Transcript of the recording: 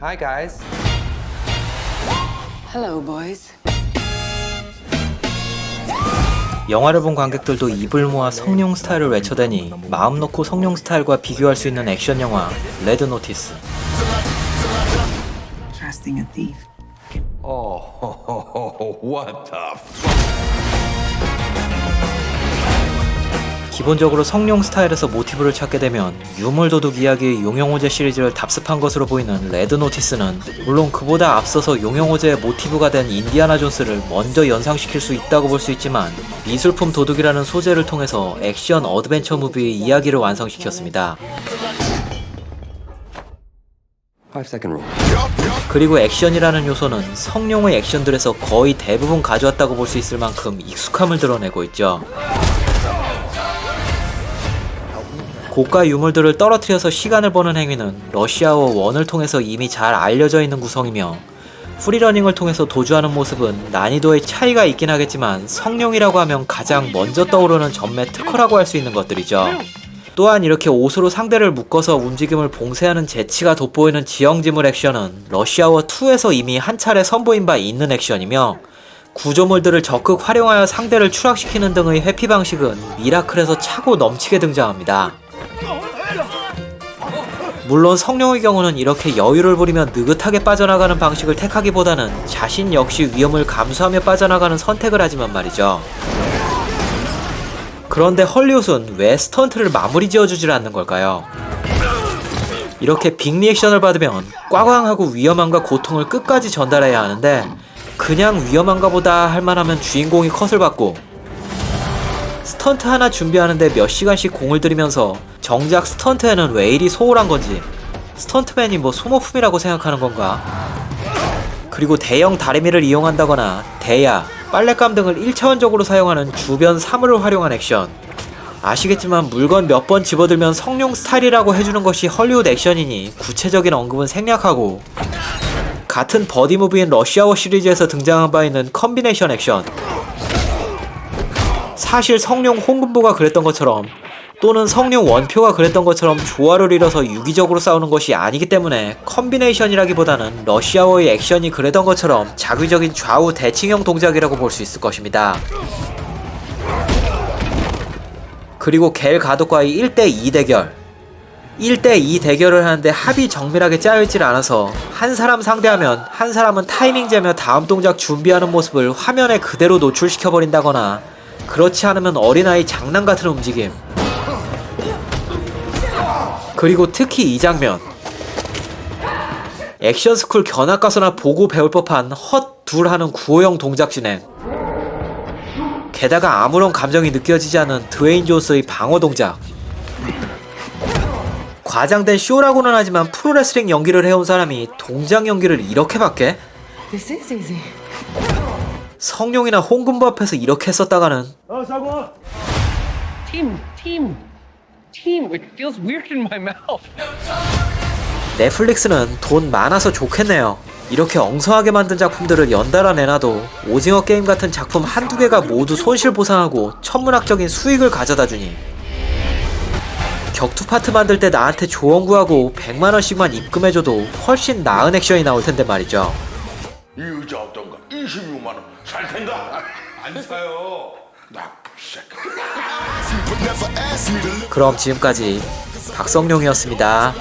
Hi guys. Hello, boys. 영화를 본 관객들도 입을 모아 성룡 스타일을 외쳐대니 마음 놓고 성룡 스타일과 비교할 수 있는 액션 영화 레드 노티스. Trusting a thief. Oh, what the 기본적으로 성룡 스타일에서 모티브를 찾게 되면 유물도둑 이야기의 용영호재 시리즈를 답습한 것으로 보이는 레드 노티스는 물론 그보다 앞서서 용영호재의 모티브가 된 인디아나 존스를 먼저 연상시킬 수 있다고 볼 수 있지만 미술품 도둑이라는 소재를 통해서 액션 어드벤처 무비의 이야기를 완성시켰습니다. 그리고 액션이라는 요소는 성룡의 액션들에서 거의 대부분 가져왔다고 볼 수 있을 만큼 익숙함을 드러내고 있죠. 고가 유물들을 떨어뜨려서 시간을 버는 행위는 러시아워 1을 통해서 이미 잘 알려져 있는 구성이며 프리러닝을 통해서 도주하는 모습은 난이도의 차이가 있긴 하겠지만 성룡이라고 하면 가장 먼저 떠오르는 전매 특허라고 할 수 있는 것들이죠. 또한 이렇게 옷으로 상대를 묶어서 움직임을 봉쇄하는 재치가 돋보이는 지형지물 액션은 러시아워 2에서 이미 한 차례 선보인 바 있는 액션이며 구조물들을 적극 활용하여 상대를 추락시키는 등의 회피 방식은 미라클에서 차고 넘치게 등장합니다. 물론 성룡의 경우는 이렇게 여유를 부리며 느긋하게 빠져나가는 방식을 택하기보다는 자신 역시 위험을 감수하며 빠져나가는 선택을 하지만 말이죠. 그런데 헐리우드는 왜 스턴트를 마무리 지어주질 않는 걸까요? 이렇게 빅 리액션을 받으면 꽝꽝하고 위험함과 고통을 끝까지 전달해야 하는데 그냥 위험한가 보다 할 만하면 주인공이 컷을 받고 스턴트 하나 준비하는데 몇 시간씩 공을 들이면서 정작 스턴트에는 왜 이리 소홀한 건지 스턴트맨이 뭐 소모품이라고 생각하는 건가? 그리고 대형 다리미를 이용한다거나 대야, 빨랫감 등을 1차원적으로 사용하는 주변 사물을 활용한 액션. 아시겠지만 물건 몇 번 집어들면 성룡 스타일이라고 해주는 것이 헐리우드 액션이니 구체적인 언급은 생략하고 같은 버디무비인 러시아워 시리즈에서 등장한 바 있는 컨비네이션 액션. 사실 성룡 홍금보가 그랬던 것처럼 또는 성룡 원표가 그랬던 것처럼 조화를 이뤄서 유기적으로 싸우는 것이 아니기 때문에 컨비네이션이라기보다는 러시아워의 액션이 그랬던 것처럼 자기적인 좌우 대칭형 동작이라고 볼 수 있을 것입니다. 그리고 겔 가독과의 1대2 대결 1대2 대결을 하는데 합이 정밀하게 짜여있질 않아서 한 사람 상대하면 한 사람은 타이밍 재며 다음 동작 준비하는 모습을 화면에 그대로 노출시켜버린다거나 그렇지 않으면 어린아이 장난 같은 움직임. 그리고 특히 이 장면. 액션 스쿨 견학가서나 보고 배울 법한 헛둘 하는 구호형 동작 진행. 게다가 아무런 감정이 느껴지지 않은 드웨인 존스의 방어 동작. 과장된 쇼라고는 하지만 프로레슬링 연기를 해온 사람이 동작 연기를 이렇게 밖에? 성룡이나 홍금보 앞에서 이렇게 했었다가는 Team, team, team. It feels weird in my mouth. 넷플릭스는 돈 많아서 좋겠네요. 이렇게 엉성하게 만든 작품들을 연달아 내놔도 오징어 게임 같은 작품 한두 개가 모두 손실 보상하고 천문학적인 수익을 가져다 주니 격투 파트 만들 때 나한테 조언 구하고 100만원씩만 입금해줘도 훨씬 나은 액션이 나올 텐데 말이죠. 이 의자 어떤가? 26만 원. 살 텐가? 안 사요. 나쁜 새끼. 그럼 지금까지 박성룡이었습니다.